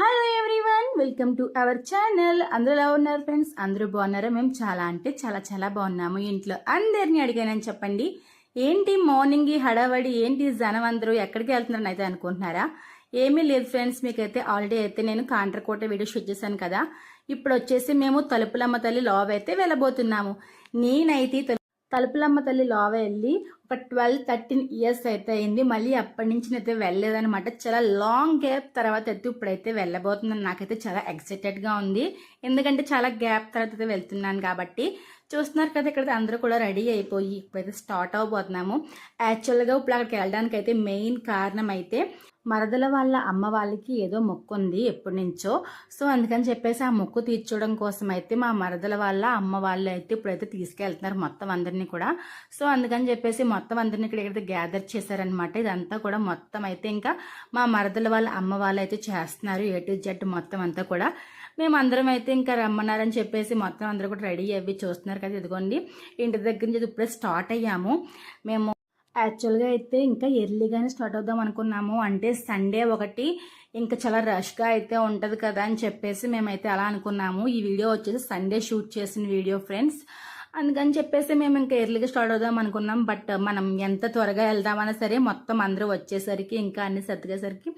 Hello everyone welcome to our channel అందరూ ఎలా ఉన్నారు ఫ్రెండ్స్ అందరూ బాగున్నారా? మేము చాలా అంటే చాలా చాలా బాగున్నాము. ఇంట్లో అందరినీ అడిగానని చెప్పండి. ఏంటి మార్నింగ్ ఈ హడావడి? ఏంటి జనం అందరూ? ఎక్కడికి వెళ్తున్నారని అయితే అనుకుంటున్నారా? ఏమీ లేదు ఫ్రెండ్స్ మీకైతే ఆల్రెడీ అయితే నేను కాంట్రకోట వీడియో షూట్ చేశాను కదా. ఇప్పుడు వచ్చేసి మేము తలుపులమ్మ తల్లి లావ్ అయితే వెళ్ళబోతున్నాము. నేనైతే తలుపులమ్మ తల్లి లావ వెళ్ళి ఒక ట్వెల్వ్ థర్టీన్ ఇయర్స్ అయితే అయింది. మళ్ళీ అప్పటి నుంచి అయితే వెళ్ళలేదనమాట చాలా లాంగ్ గ్యాప్ తర్వాత అయితే ఇప్పుడైతే వెళ్ళబోతున్నాను. నాకైతే చాలా ఎక్సైటెడ్గా ఉంది. ఎందుకంటే చాలా గ్యాప్ తర్వాత అయితే వెళ్తున్నాను కాబట్టి. చూస్తున్నారు కదా ఇక్కడ అందరూ కూడా రెడీ అయిపోయి ఇప్పుడైతే స్టార్ట్ అవబోతున్నాము. యాక్చువల్గా ఇప్పుడు అక్కడికి వెళ్ళడానికి అయితే మెయిన్ కారణం అయితే మరదల వాళ్ళ అమ్మ వాళ్ళకి ఏదో మొక్కు ఉంది ఎప్పటి నుంచో. సో అందుకని చెప్పేసి ఆ మొక్కు తీర్చడం కోసం అయితే మా మరదల వాళ్ళ అమ్మ వాళ్ళు అయితే ఇప్పుడైతే తీసుకెళ్తున్నారు మొత్తం అందరినీ కూడా. సో అందుకని చెప్పేసి మొత్తం అందరినీ ఇక్కడ ఇక్కడ గ్యాదర్ చేశారనమాట ఇదంతా కూడా మొత్తం అయితే ఇంకా మా మరదల వాళ్ళ అమ్మ వాళ్ళు అయితే చేస్తున్నారు. ఏ టు జెడ్ మొత్తం అంతా కూడా. మేము అందరం అయితే ఇంకా రమ్మన్నారని చెప్పేసి మొత్తం అందరూ కూడా రెడీ అవి చూస్తున్నారు కదా. ఇదిగోండి ఇంటి దగ్గర నుంచి ఇప్పుడే స్టార్ట్ అయ్యాము. మేము యాక్చువల్గా అయితే ఇంకా ఎర్లీగానే స్టార్ట్ అవుదాం అనుకున్నాము. అంటే సండే ఒకటి ఇంకా చాలా రష్గా అయితే ఉంటుంది కదా అని చెప్పేసి మేమైతే అలా అనుకున్నాము. ఈ వీడియో వచ్చేసి సండే షూట్ చేసిన వీడియో ఫ్రెండ్స్ అందుకని చెప్పేసి మేము ఇంకా ఎర్లీగా స్టార్ట్ అవుదాం అనుకున్నాం. బట్ మనం ఎంత త్వరగా వెళ్దామన్నా సరే మొత్తం అందరూ వచ్చేసరికి ఇంకా అన్ని సర్దిగేసరికి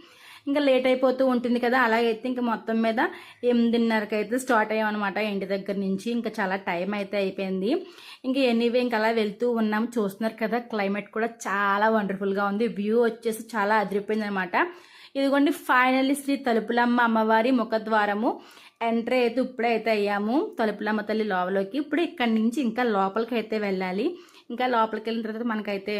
ఇంకా లేట్ అయిపోతూ ఉంటుంది కదా. అలాగైతే ఇంకా మొత్తం మీద ఎనిమిదిన్నరకి అయితే స్టార్ట్ అయ్యామన్నమాట ఇంటి దగ్గర నుంచి. ఇంకా చాలా టైం అయితే అయిపోయింది. ఇంకా ఎనీవే ఇంకా అలా వెళ్తూ ఉన్నాం. చూస్తున్నారు కదా క్లైమేట్ కూడా చాలా వండర్ఫుల్గా ఉంది. వ్యూ వచ్చేసి చాలా అదిరిపోయింది అనమాట ఇదిగోండి ఫైనల్లీ శ్రీ తలుపులమ్మ అమ్మవారి ముఖద్వారము. ఎంట్రీ అయితే ఇప్పుడే అయితే అయ్యాము. తలుపులమ్మ తల్లి లోపలికి. ఇప్పుడు ఇక్కడి నుంచి ఇంకా లోపలికి అయితే వెళ్ళాలి. ఇంకా లోపలికి వెళ్ళిన తర్వాత మనకైతే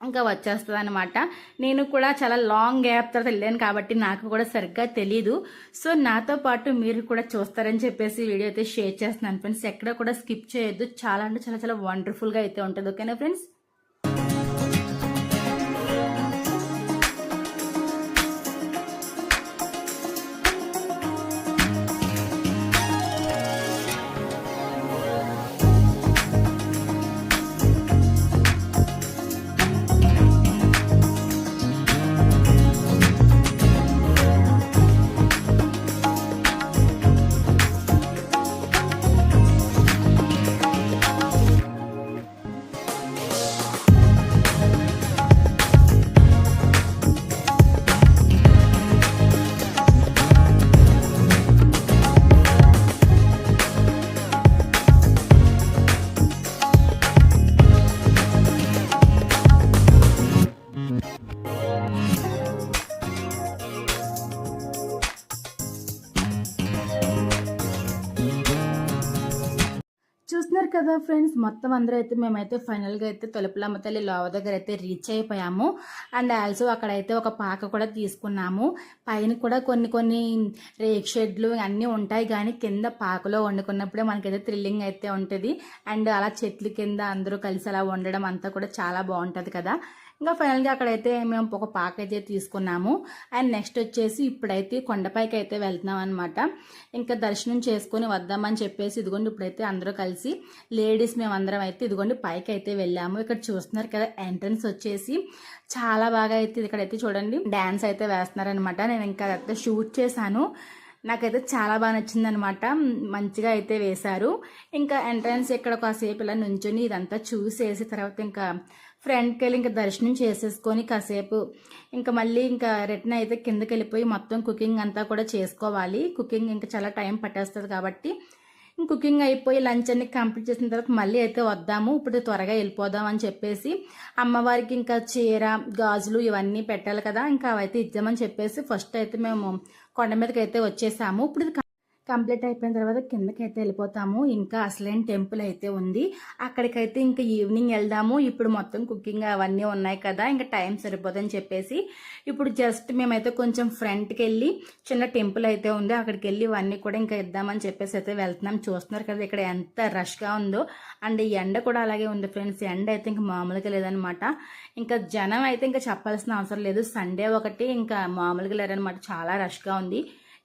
ఇంకా వచ్చేస్తుంది అనమాట నేను కూడా చాలా లాంగ్ గ్యాప్ తర్వాత వెళ్ళాను కాబట్టి నాకు కూడా సరిగ్గా తెలీదు. సో నాతో పాటు మీరు కూడా చూస్తారని చెప్పేసి వీడియో అయితే షేర్ చేస్తున్నాను. ఫ్రెండ్స్ ఎక్కడ కూడా స్కిప్ చేయొద్దు. చాలా అంటే చాలా చాలా వండర్ఫుల్గా అయితే ఉంటుంది. ఓకేనా ఫ్రెండ్స్ కదా ఫ్రెండ్స్ మొత్తం అందరూ అయితే మేమైతే ఫైనల్గా అయితే తలుపులమ్మ తల్లి లోవ దగ్గర అయితే రీచ్ అయిపోయాము. అండ్ ఆల్సో అక్కడైతే ఒక పాక కూడా తీసుకున్నాము. పైన కూడా కొన్ని కొన్ని రేక్ షెడ్లు అన్నీ ఉంటాయి. కానీ కింద పాకలో వండుకున్నప్పుడే మనకైతే థ్రిల్లింగ్ అయితే ఉంటుంది. అండ్ అలా చెట్ల కింద అందరూ కలిసి అలా వండడం అంతా కూడా చాలా బాగుంటుంది కదా. ఇంకా ఫైనల్గా అక్కడైతే మేము ఒక ప్యాకేజ్ అయితే తీసుకున్నాము. అండ్ నెక్స్ట్ వచ్చేసి ఇప్పుడైతే కొండపైకి అయితే వెళ్తున్నాం అనమాట ఇంకా దర్శనం చేసుకొని వద్దామని చెప్పేసి ఇదిగోండి ఇప్పుడైతే అందరూ కలిసి లేడీస్ మేమందరం అయితే ఇదిగోండి పైకి అయితే వెళ్ళాము. ఇక్కడ చూస్తున్నారు కదా ఎంట్రన్స్ వచ్చేసి చాలా బాగా అయితే ఇక్కడైతే చూడండి డ్యాన్స్ అయితే వేస్తున్నారనమాట నేను ఇంకా అదైతే షూట్ చేశాను. నాకైతే చాలా బాగా నచ్చింది అనమాట మంచిగా అయితే వేశారు. ఇంకా ఎంట్రన్స్ ఇక్కడ కాసేపు ఇలా నుంచొని ఇదంతా చూసేసి తర్వాత ఇంకా ఫ్రంట్కి వెళ్ళి ఇంకా దర్శనం చేసేసుకొని కాసేపు ఇంకా మళ్ళీ ఇంకా రిటర్న్ అయితే కిందకి వెళ్ళిపోయి మొత్తం కుకింగ్ అంతా కూడా చేసుకోవాలి. కుకింగ్ ఇంకా చాలా టైం పట్టేస్తుంది కాబట్టి కుకింగ్ అయిపోయి లంచ్ అన్ని కంప్లీట్ చేసిన తర్వాత మళ్ళీ అయితే వద్దాము. ఇప్పుడు త్వరగా వెళ్ళిపోదాం అని చెప్పేసి అమ్మవారికి ఇంకా చీర గాజులు ఇవన్నీ పెట్టాలి కదా. ఇంకా అవైతే ఇద్దామని చెప్పేసి ఫస్ట్ అయితే మేము కొండ మీదకి అయితే వచ్చేసాము. ఇప్పుడు కంప్లీట్ అయిపోయిన తర్వాత కిందకి అయితే వెళ్ళిపోతాము. ఇంకా అసలైన టెంపుల్ అయితే ఉంది. అక్కడికైతే ఇంకా ఈవినింగ్ వెళ్దాము. ఇప్పుడు మొత్తం కుకింగ్ అవన్నీ ఉన్నాయి కదా ఇంకా టైం సరిపోదని చెప్పేసి. ఇప్పుడు జస్ట్ మేమైతే కొంచెం ఫ్రంట్కి వెళ్ళి చిన్న టెంపుల్ అయితే ఉంది. అక్కడికి వెళ్ళి ఇవన్నీ కూడా ఇంకా ఇద్దామని చెప్పేసి అయితే వెళ్తున్నాం. చూస్తున్నారు కదా ఇక్కడ ఎంత రష్గా ఉందో. అండ్ ఈ ఎండ కూడా అలాగే ఉంది ఫ్రెండ్స్. ఎండ అయితే ఇంకా మామూలుగా లేదనమాట. ఇంకా జనం అయితే ఇంకా చెప్పాల్సిన అవసరం లేదు. సండే ఒకటి ఇంకా మామూలుగా లేదనమాట. చాలా రష్గా ఉంది.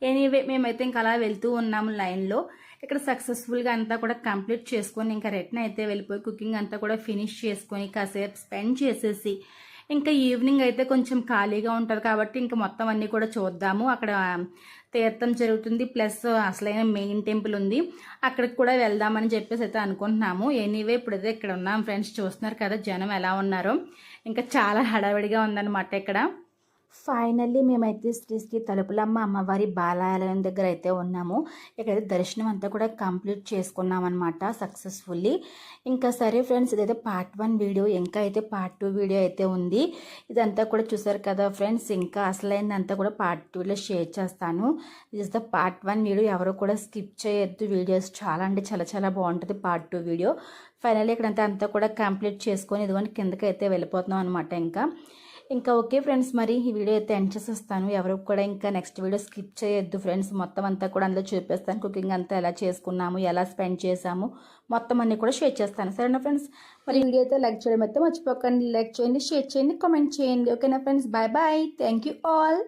ఎనీవే మేమైతే ఇంకా అలా వెళ్తూ ఉన్నాము లైన్లో. ఇక్కడ సక్సెస్ఫుల్గా అంతా కూడా కంప్లీట్ చేసుకొని ఇంకా రిటర్న్ అయితే వెళ్ళిపోయి కుకింగ్ అంతా కూడా ఫినిష్ చేసుకొని కాసేపు స్పెండ్ చేసేసి ఇంకా ఈవినింగ్ అయితే కొంచెం ఖాళీగా ఉంటుంది కాబట్టి ఇంకా మొత్తం అన్నీ కూడా చూద్దాము. అక్కడ తీర్థం జరుగుతుంది ప్లస్ అసలైన మెయిన్ టెంపుల్ ఉంది. అక్కడికి కూడా వెళ్దామని చెప్పేసి అయితే అనుకుంటున్నాము. ఎనీవే ఇప్పుడైతే ఇక్కడ ఉన్నాం ఫ్రెండ్స్ చూస్తున్నారు కదా జనం ఎలా ఉన్నారో. ఇంకా చాలా హడావిడిగా ఉందన్నమాట ఇక్కడ. ఫైనల్లీ మేమైతే శ్రీ శ్రీ తలుపులమ్మ అమ్మవారి బాలాలయం దగ్గర అయితే ఉన్నాము. ఇక్కడైతే దర్శనం అంతా కూడా కంప్లీట్ చేసుకున్నాం అనమాట సక్సెస్ఫుల్లీ. ఇంకా సరే ఫ్రెండ్స్ ఇదైతే పార్ట్ వన్ వీడియో ఇంకా అయితే పార్ట్ టూ వీడియో అయితే ఉంది. ఇదంతా కూడా చూసారు కదా ఫ్రెండ్స్ ఇంకా అసలైందంతా కూడా పార్ట్ టూలో షేర్ చేస్తాను. Is the part one video ఎవరు కూడా స్కిప్ చేయొద్దు. వీడియోస్ చాలా అంటే చాలా చాలా బాగుంటుంది పార్ట్ టూ వీడియో. ఫైనల్లీ ఇక్కడంతా అంతా కూడా కంప్లీట్ చేసుకొని ఇదిగోని కిందకి అయితే వెళ్ళిపోతున్నాం అనమాట ఇంకా. ఇంకా ఓకే ఫ్రెండ్స్ మరి ఈ వీడియో అయితే ఎండ్ చేసేస్తాను. ఎవరు కూడా ఇంకా నెక్స్ట్ వీడియో స్కిప్ చేయొద్దు ఫ్రెండ్స్. మొత్తం అంతా కూడా అందులో చూపిస్తాను. కుకింగ్ అంతా ఎలా చేసుకున్నాము ఎలా స్పెండ్ చేసాము మొత్తం అన్ని కూడా షేర్ చేస్తాను. సరేనా ఫ్రెండ్స్? మరి వీడియో అయితే లైక్ చేయడం అయితే మర్చిపోకండి. లైక్ చేయండి షేర్ చేయండి కామెంట్ చేయండి. ఓకేనా friends? Bye bye thank you all